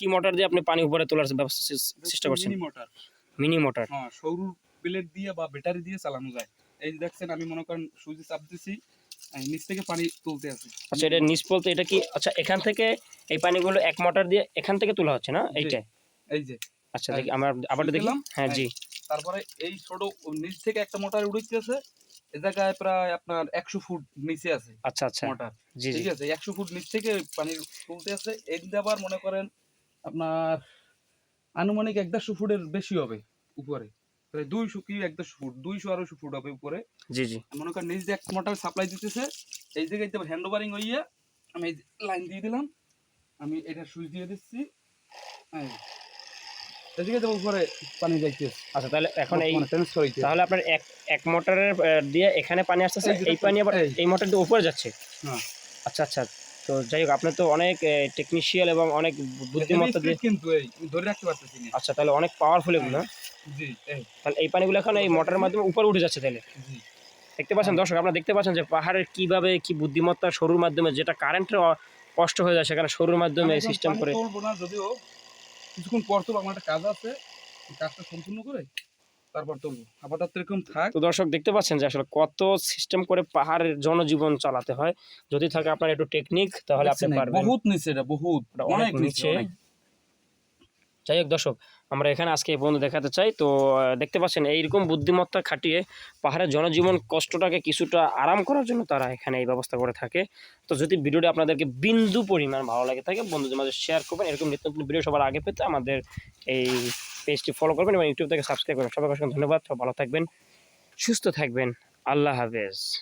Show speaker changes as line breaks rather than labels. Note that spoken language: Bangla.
কি মোটর দিয়ে আপনি পানি উপরে তোলার ব্যবস্থা চেষ্টা করছেন?
মিনি মোটর
মিনি মোটর
হ্যাঁ সৌর প্লেট দিয়ে বা ব্যাটারি দিয়ে চালানো যায়। এই দেখছেন আমি মনে করেন সুইচে চাপ দিছি নিচ থেকে পানি তুলতে আছে।
আচ্ছা এটা নিচ বলতে এটা কি আচ্ছা এখান থেকে এই পানিগুলো এক মোটর দিয়ে এখান থেকে তোলা হচ্ছে না? এইটা?
এই যে।
আচ্ছা দেখি আমরা আবার দেখি। হ্যাঁ জি।
তারপরে এই ছোট নিচ থেকে একটা মোটর উড়িতেছে এ জায়গায় প্রায় আপনার একশো ফুট নিচে আছে
আচ্ছা আচ্ছা।
মোটর
জি
ঠিক আছে একশো ফুট নিচ থেকে পানি তুলতে আছে। এই দিয়ে আবার মনে করেন আপনার আনুমানিক এক দেড়শো ফুটের বেশি হবে উপরে। প্রায় দুইশো কি এক দেড়শো ফুট? দুইশো আড়াইশো ফুট হবে উপরে।
জি জি।
মনে করেন দিয়ে এক মোটর সাপ্লাই দিতেছে এই জায়গায় হ্যান্ড ওভারিং হইয়া আমি লাইন দিয়ে দিলাম। আমি এটা সুইচ দিয়ে দিচ্ছি। এদিকে তো উপরে পানি যাইতেছে।
আচ্ছা তাহলে এখন এই তাহলে আপনার এক এক মোটরের দিয়ে এখানে পানি আসতেছে
এই
পানি আবার
এই।
এই মোটর দিয়ে উপরে যাচ্ছে?
হ্যাঁ।
আচ্ছা আচ্ছা। তো যাই হোক আপনার তো অনেক টেকনিশিয়াল এবং অনেক বুদ্ধিমত্তা দিয়ে
কিন্তু এই ধরে রাখতে পারতেছি না।
আচ্ছা তাহলে অনেক পাওয়ারফুল এগুলো?
জি
তাহলে এই পানিগুলো এখন এই মোটরের মাধ্যমে উপরে উঠে যাচ্ছে তাহলে।
জি।
দেখতে পাচ্ছেন দর্শক আপনারা দেখতে পাচ্ছেন যে পাহাড়ের কীভাবে কি বুদ্ধিমত্তা সরুর মাধ্যমে যেটা কারেন্টের কষ্ট হয়ে যায় সেখানে সরুর মাধ্যমে সিস্টেম করে
যদিও কিছুক্ষণ পর তুলবো আমার একটা কাজ আছে কাজটা সম্পূর্ণ করে তারপর তুলবো আপাতত এরকম থাক।
তো দর্শক দেখতে পাচ্ছেন যে আসলে কত সিস্টেম করে পাহাড়ের জনজীবন চালাতে হয়। যদি থাকে আপনার একটু টেকনিক তাহলে আপনি পারবেন।
বহুত নিচে এটা বহুত। অনেক নিচে
যাই হোক দর্শক আমরা এখানে আজকে এই বন্ধু দেখাতে চাই। তো দেখতে পাচ্ছেন এইরকম বুদ্ধিমত্তা খাটিয়ে পাহাড়ের জনজীবন কষ্টটাকে কিছুটা আরাম করার জন্য তারা এখানে এই ব্যবস্থা করে থাকে। তো যদি ভিডিওটি আপনাদেরকে বিন্দু পরিমাণ ভালো লাগে থাকে বন্ধুদের মাঝে শেয়ার করবেন। এরকম নিত্য নতুন ভিডিও সবার আগে পেতে আমাদের এই পেজটি ফলো করবেন এবং ইউটিউব থেকে সাবস্ক্রাইব করবেন। অসংখ্য ধন্যবাদ। সব ভালো থাকবেন, সুস্থ থাকবেন। আল্লাহ হাফেজ।